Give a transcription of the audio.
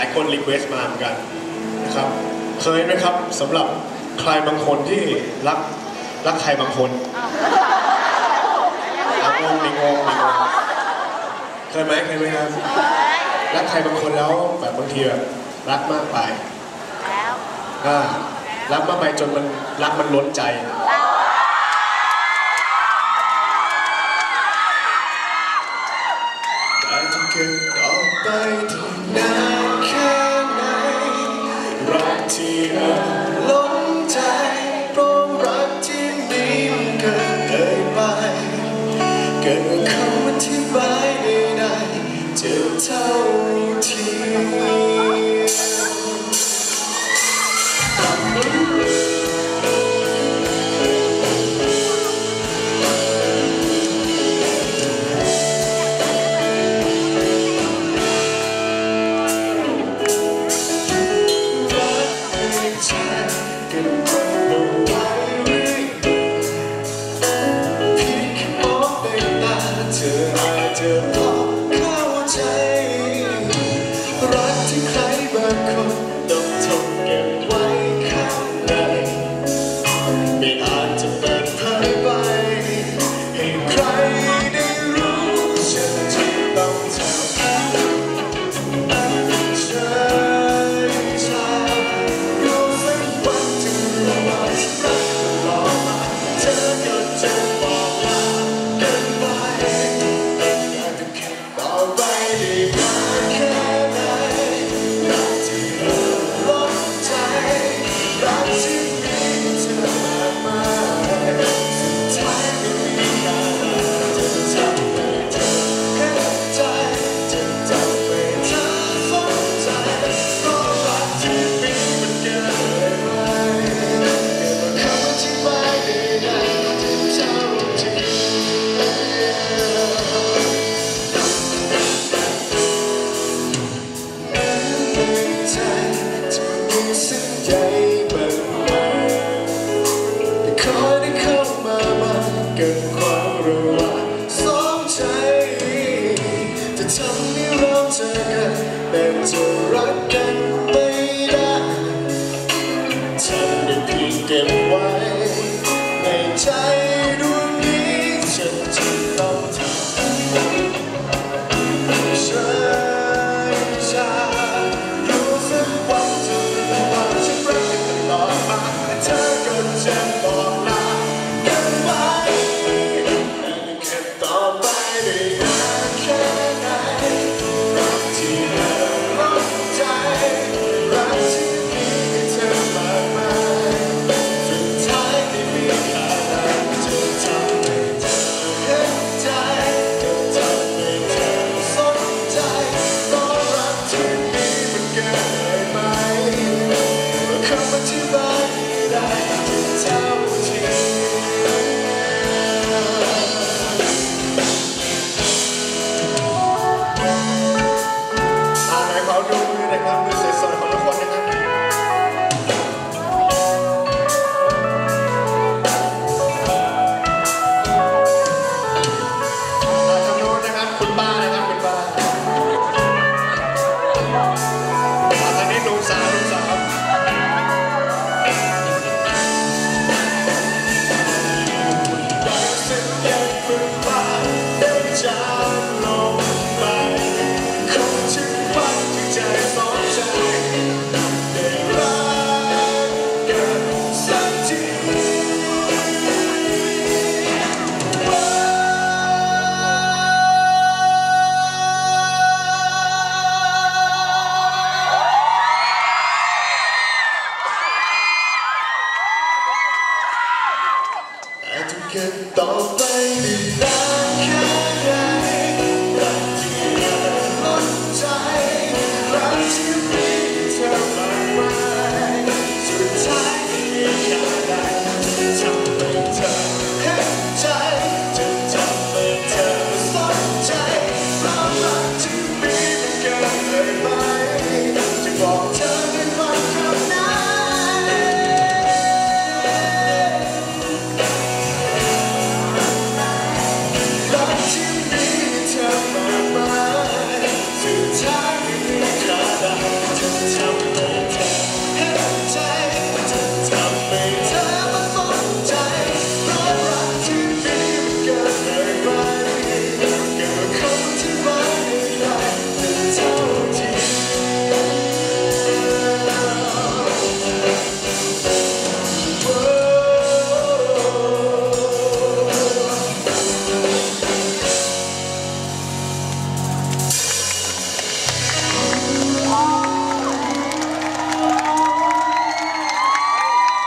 ลายคนรีเควสมาเหมือนกันนะครับเคยไหมครับสำหรับใครบางคนที่รักรักใครบางคนรักงมีงงมีงงเคยไหมเคยไหมครับรักใครบางคนแล้วแบบบางทีแบรักมากไปแล้วรักมากไปจนมันรักมันล้นใจแต่จะเกิดต่อไป ที่อาล้ใจพร้อรักที่มีมันเกินเลยไป เกินคำอธิบายใดจะเท่า day. กันต่อไปนานแค่ไหนรักที่มันล้ใจรักที่มีเธอมากมายสุดท้ไม่อยาได้ทำให้เธอเห็ใจจะทำให้เธอนใจรักที่มีมันเกินเลยไหมจะบอกเธอ moments